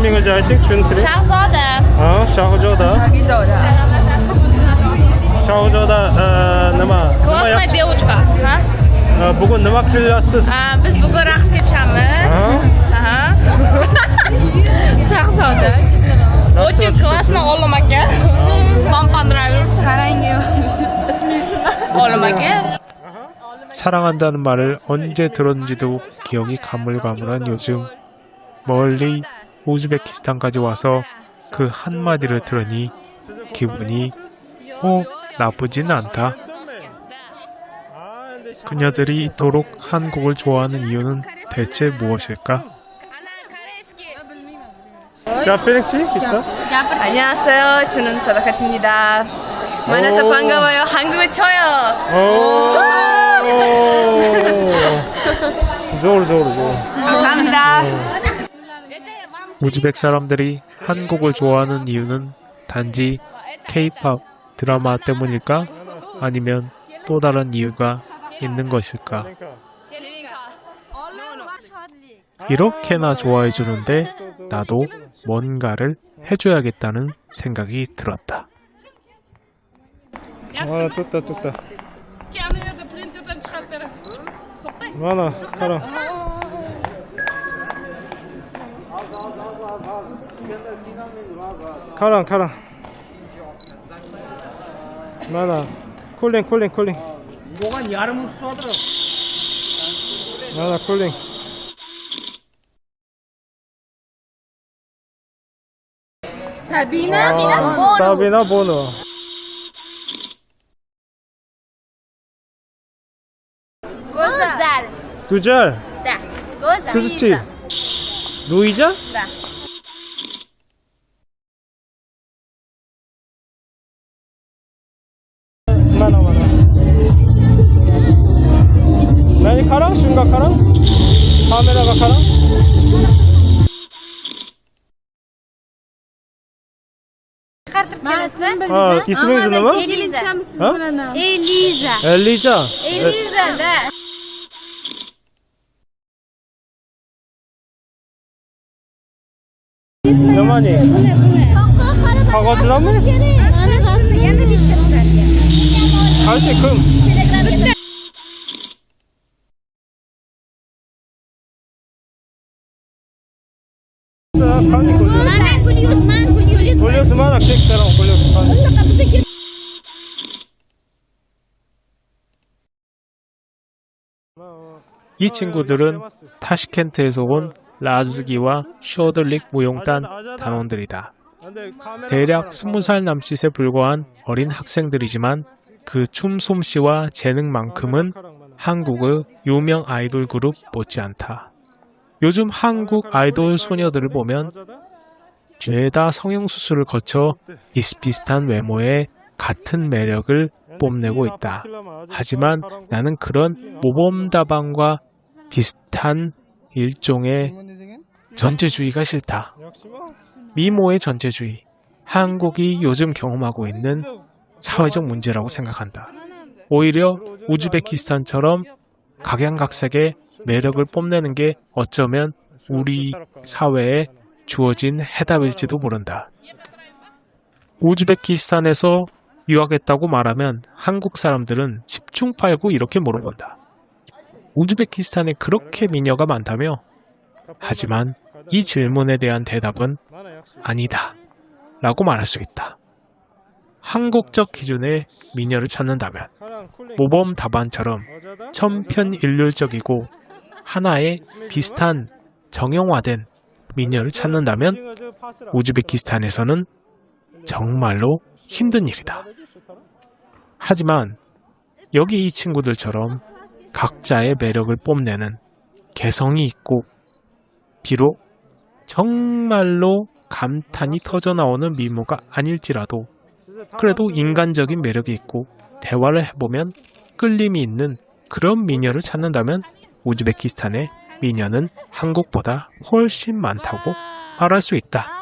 Isminiz ayting tushuntiring. Shahzoda. Ha, Shahzoda. Shahzoda. Shahzoda e, nima? nima Классная yaxshi- девочка. Ha? E, Bugun nima qilyapsiz? А, Biz bugun raqsga tushamiz. Aha. Shahzoda. Очень классно olim aka. Вам понравился. Qarang. Olim aka. 사랑한다는 말을 언제 들었는지도 기억이 가물가물한 요즘 멀리 우즈베키스탄까지 와서 그 한마디를 들으니 기분이 뭐 나쁘진 않다. 그녀들이 이토록 한국을 좋아하는 이유는 대체 무엇일까? 안녕하세요. 주는 사다카입니다. 만나서 오. 반가워요. 한국어 쳐요. 오. 좋을 좋을 좋을. 감사합니다. 우즈벡 사람들이 한국을 좋아하는 이유는 단지 케이팝 드라마 때문일까? 아니면 또 다른 이유가 있는 것일까? 이렇게나 좋아해 주는데 나도 뭔가를 해줘야겠다는 생각이 들었다. 아, 좋다 좋다. 많아, 가라. 카랑 카랑. 나나. 콜링 콜링 콜링. 뭐가 야름을 쏘더라 나나 콜링. 사비나 아, 미나보, 사비나 보노 고살. 두절. 고살 스치. 루이자? Да. 많아, 많아. 많이 가라? 심각하라? 카메라가 가라? 아, 이스밍이 nima? Eliza. 어? Eliza. 엘리자. Eliza, да. 여만이. Qog'ozlami? Yana bitta Qaysi kim? Qani qo'lyapsiz? Mana Gulyus, mana Gulyus. Qo'lyapsiz mana keksaroq qo'lyapsiz. qani? 이 친구들은 타시켄트에서 온 라즈기와 쇼들릭 무용단 단원들이다. 대략 20살 남짓에 불과한 어린 학생들이지만 그 춤 솜씨와 재능만큼은 한국의 유명 아이돌 그룹 못지않다. 요즘 한국 아이돌 소녀들을 보면 죄다 성형수술을 거쳐 비슷비슷한 외모에 같은 매력을 뽐내고 있다. 하지만 나는 그런 모범다방과 비슷한 일종의 전체주의가 싫다. 미모의 전체주의. 한국이 요즘 경험하고 있는 사회적 문제라고 생각한다. 오히려 우즈베키스탄처럼 각양각색의 매력을 뽐내는 게 어쩌면 우리 사회에 주어진 해답일지도 모른다. 우즈베키스탄에서 유학했다고 말하면 한국 사람들은 10중 팔고 이렇게 물어본다. 우즈베키스탄에 그렇게 미녀가 많다며? 하지만 이 질문에 대한 대답은 아니다. 라고 말할 수 있다. 한국적 기준의 미녀를 찾는다면 모범 답안처럼 천편일률적이고 하나의 비슷한 정형화된 미녀를 찾는다면 우즈베키스탄에서는 정말로 힘든 일이다. 하지만 여기 이 친구들처럼 각자의 매력을 뽐내는 개성이 있고 비록 정말로 감탄이 터져 나오는 미모가 아닐지라도 그래도 인간적인 매력이 있고 대화를 해보면 끌림이 있는 그런 미녀를 찾는다면 우즈베키스탄의 미녀는 한국보다 훨씬 많다고 말할 수 있다.